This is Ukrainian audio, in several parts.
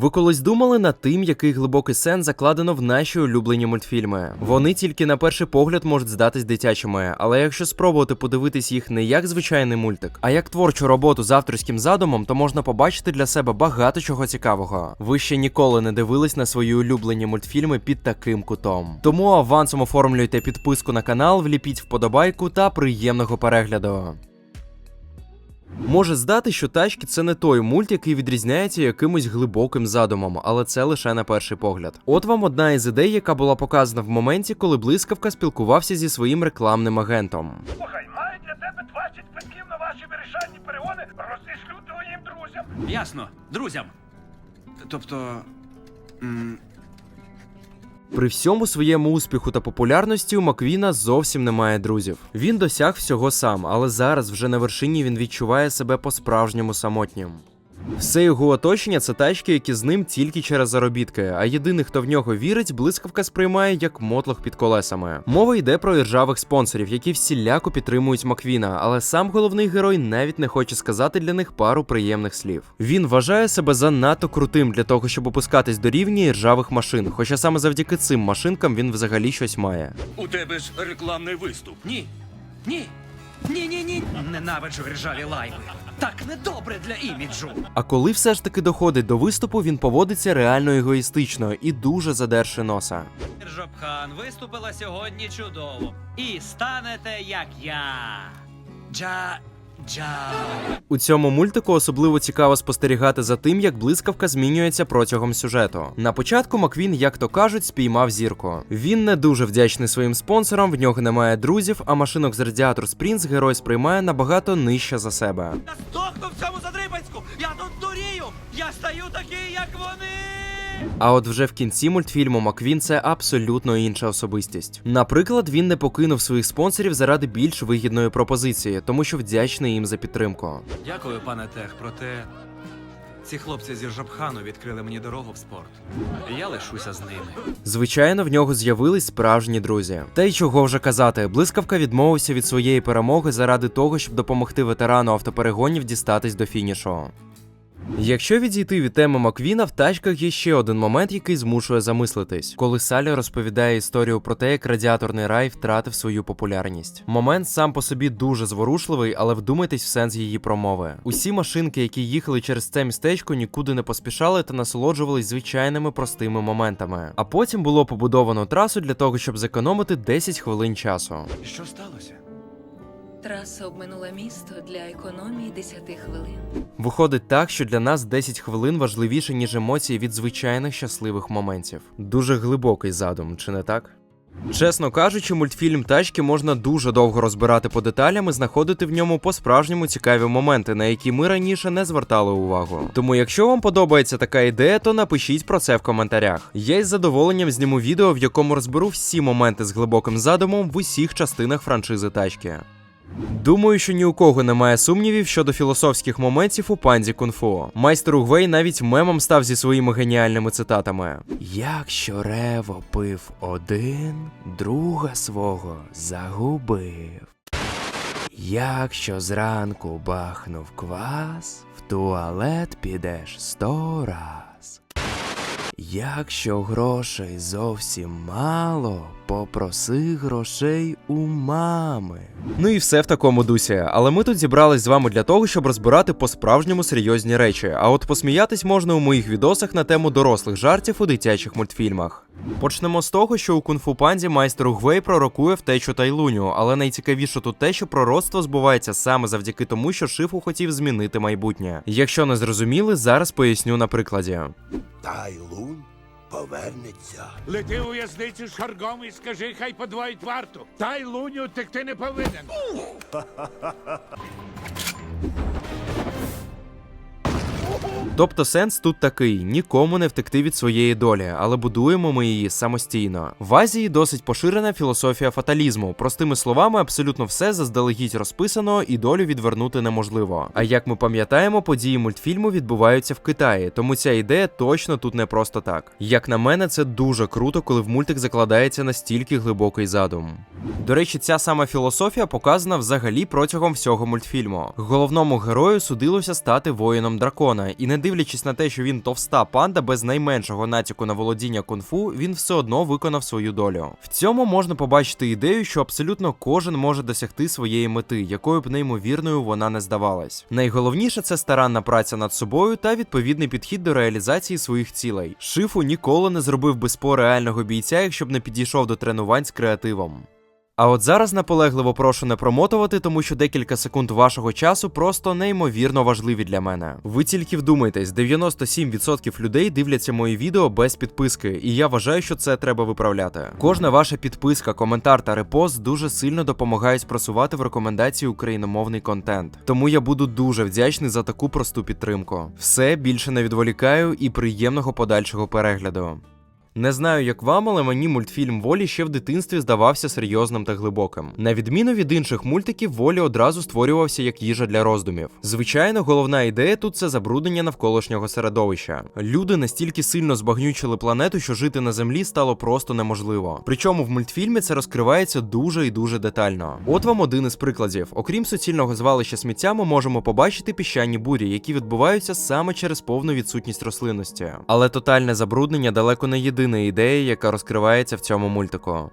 Ви колись думали над тим, який глибокий сенс закладено в наші улюблені мультфільми? Вони тільки на перший погляд можуть здатись дитячими, але якщо спробувати подивитись їх не як звичайний мультик, а як творчу роботу з авторським задумом, то можна побачити для себе багато чого цікавого. Ви ще ніколи не дивились на свої улюблені мультфільми під таким кутом. Тому авансом оформлюйте підписку на канал, вліпіть вподобайку та приємного перегляду. Може здати, що тачки це не той мульт, який відрізняється якимось глибоким задумом, але це лише на перший погляд. От вам одна із ідей, яка була показана в моменті, коли блискавка спілкувався зі своїм рекламним агентом. Слухай, маю для тебе 20 квитків на ваші вирішальні перегони, розішлю твоїм друзям. Ясно, друзям. Тобто. м, При всьому своєму успіху та популярності у Маквіна зовсім немає друзів. Він досяг всього сам, але зараз вже на вершині він відчуває себе по-справжньому самотнім. Все його оточення це тачки, які з ним тільки через заробітки, а єдиний, хто в нього вірить, блискавка сприймає як мотлох під колесами. Мова йде про іржавих спонсорів, які всіляко підтримують Маквіна, але сам головний герой навіть не хоче сказати для них пару приємних слів. Він вважає себе занадто крутим для того, щоб опускатись до рівня іржавих машин, хоча саме завдяки цим машинкам він взагалі щось має. У тебе ж рекламний виступ. Ні. Ні. Ні, ні, ні. Ненавиджу ржаві лайви. Так недобре для іміджу. А коли все ж таки доходить до виступу, він поводиться реально егоїстично і дуже задерши носа. Жабхан виступила сьогодні чудово. І станете як я. Джа. У цьому мультику особливо цікаво спостерігати за тим, як блискавка змінюється протягом сюжету. На початку Маквін, як то кажуть, спіймав зірку. Він не дуже вдячний своїм спонсорам, в нього немає друзів, а машинок з Radiator Springs герой сприймає набагато нижче за себе. Я здохну в цьому задрипанську! Я тут дурію! Я стаю такий, як вони! А от вже в кінці мультфільму Маквін це абсолютно інша особистість. Наприклад, він не покинув своїх спонсорів заради більш вигідної пропозиції, тому що вдячний їм за підтримку. Дякую, пане Тех, проте ці хлопці зі Жабхану відкрили мені дорогу в спорт. Я лишуся з ними. Звичайно, в нього з'явились справжні друзі. Та й чого вже казати, блискавка відмовився від своєї перемоги заради того, щоб допомогти ветерану автоперегонів дістатись до фінішу. Якщо відійти від теми Маквіна, в тачках є ще один момент, який змушує замислитись, коли Салі розповідає історію про те, як радіаторний рай втратив свою популярність. Момент сам по собі дуже зворушливий, але вдумайтесь в сенс її промови. Усі машинки, які їхали через це містечко, нікуди не поспішали та насолоджувались звичайними простими моментами. А потім було побудовано трасу для того, щоб зекономити 10 хвилин часу. Що сталося? Траса обминула місто для економії 10 хвилин. Виходить так, що для нас 10 хвилин важливіше, ніж емоції від звичайних щасливих моментів. Дуже глибокий задум, чи не так? Чесно кажучи, мультфільм тачки можна дуже довго розбирати по деталям і знаходити в ньому по-справжньому цікаві моменти, на які ми раніше не звертали увагу. Тому, якщо вам подобається така ідея, то напишіть про це в коментарях. Я із задоволенням зніму відео, в якому розберу всі моменти з глибоким задумом в усіх частинах франшизи тачки. Думаю, що ні у кого немає сумнівів щодо філософських моментів у панді кунг-фу. Майстер Угвей навіть мемом став зі своїми геніальними цитатами: Якщо Рево пив один, друга свого загубив. Якщо зранку бахнув квас, в туалет підеш сто раз. Якщо грошей зовсім мало, попроси грошей у мами. Ну і все в такому дусі. Але ми тут зібрались з вами для того, щоб розбирати по-справжньому серйозні речі. А от посміятись можна у моїх відосах на тему дорослих жартів у дитячих мультфільмах. Почнемо з того, що у кунг-фу панді майстер Угвей пророкує втечу Тайлуню, але найцікавіше тут те, що пророцтво збувається саме завдяки тому, що Шифу хотів змінити майбутнє. Якщо не зрозуміли, зараз поясню на прикладі. Тайлун повернеться. Лети у в'язницю з шаргом і скажи, хай подвоїть варту. Та й луню текти не повинен. Тобто сенс тут такий: нікому не втекти від своєї долі, але будуємо ми її самостійно. В Азії досить поширена філософія фаталізму. Простими словами, абсолютно все заздалегідь розписано і долю відвернути неможливо. А як ми пам'ятаємо, події мультфільму відбуваються в Китаї, тому ця ідея точно тут не просто так. Як на мене, це дуже круто, коли в мультик закладається настільки глибокий задум. До речі, ця сама філософія показана взагалі протягом всього мультфільму. Головному герою судилося стати воїном дракона, і не дивлячись на те, що він товста панда без найменшого натяку на володіння кунг-фу, він все одно виконав свою долю. В цьому можна побачити ідею, що абсолютно кожен може досягти своєї мети, якою б неймовірною вона не здавалась. Найголовніше це старанна праця над собою та відповідний підхід до реалізації своїх цілей. Шифу ніколи не зробив би спо реального бійця, якщо б не підійшов до тренувань з креативом. А от зараз наполегливо прошу не промотувати, тому що декілька секунд вашого часу просто неймовірно важливі для мене. Ви тільки вдумайтесь, 97% людей дивляться мої відео без підписки, і я вважаю, що це треба виправляти. Кожна ваша підписка, коментар та репост дуже сильно допомагають просувати в рекомендації україномовний контент. Тому я буду дуже вдячний за таку просту підтримку. Все більше не відволікаю і приємного подальшого перегляду. Не знаю, як вам, але мені мультфільм Волі ще в дитинстві здавався серйозним та глибоким. На відміну від інших мультиків, Волі одразу створювався як їжа для роздумів. Звичайно, головна ідея тут це забруднення навколишнього середовища. Люди настільки сильно збагнючили планету, що жити на землі стало просто неможливо. Причому в мультфільмі це розкривається дуже і дуже детально. От вам один із прикладів: окрім суцільного звалища сміття, ми можемо побачити піщані бурі, які відбуваються саме через повну відсутність рослинності. Але тотальне забруднення далеко не єдина ідея, яка розкривається в цьому мультику.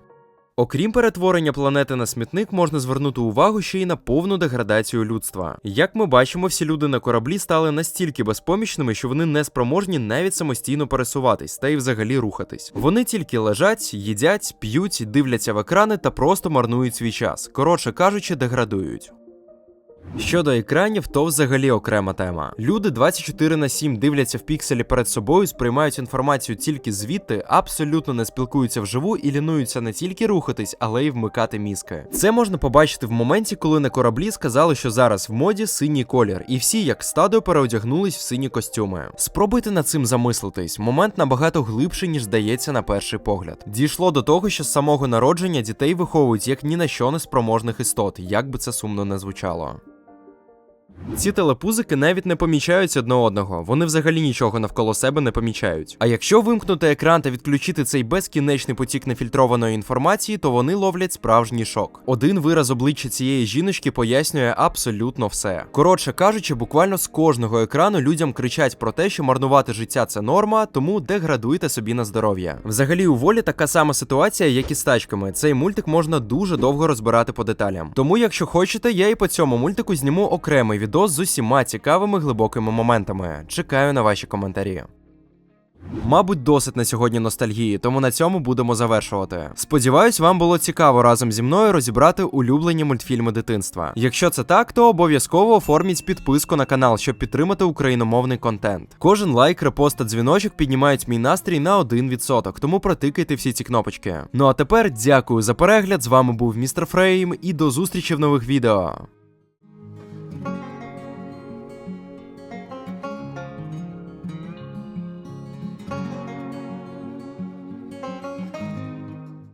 Окрім перетворення планети на смітник, можна звернути увагу ще й на повну деградацію людства. Як ми бачимо, всі люди на кораблі стали настільки безпомічними, що вони не спроможні навіть самостійно пересуватись та й взагалі рухатись. Вони тільки лежать, їдять, п'ють, дивляться в екрани та просто марнують свій час. Коротше кажучи, деградують. Щодо екранів, то взагалі окрема тема. Люди 24 на 7 дивляться в пікселі перед собою, сприймають інформацію тільки звідти, абсолютно не спілкуються вживу і лінуються не тільки рухатись, але й вмикати мізки. Це можна побачити в моменті, коли на кораблі сказали, що зараз в моді синій колір, і всі, як стадо, переодягнулись в сині костюми. Спробуйте над цим замислитись. Момент набагато глибший, ніж здається на перший погляд. Дійшло до того, що з самого народження дітей виховують як ні на що не спроможних істот, як би це сумно не звучало. Ці телепузики навіть не помічають одне одного, вони взагалі нічого навколо себе не помічають. А якщо вимкнути екран та відключити цей безкінечний потік нефільтрованої інформації, то вони ловлять справжній шок. Один вираз обличчя цієї жіночки пояснює абсолютно все. Коротше кажучи, буквально з кожного екрану людям кричать про те, що марнувати життя це норма, тому деградуйте собі на здоров'я. Взагалі, у волі така сама ситуація, як і з тачками. Цей мультик можна дуже довго розбирати по деталям. Тому, якщо хочете, я і по цьому мультику зніму окремий відео з усіма цікавими глибокими моментами. Чекаю на ваші коментарі. Мабуть, досить на сьогодні ностальгії, тому на цьому будемо завершувати. Сподіваюсь, вам було цікаво разом зі мною розібрати улюблені мультфільми дитинства. Якщо це так, то обов'язково оформіть підписку на канал, щоб підтримати україномовний контент. Кожен лайк, репост та дзвіночок піднімають мій настрій на 1%, тому протикайте всі ці кнопочки. Ну а тепер дякую за перегляд. З вами був містер Фрейм і до зустрічі в нових відео.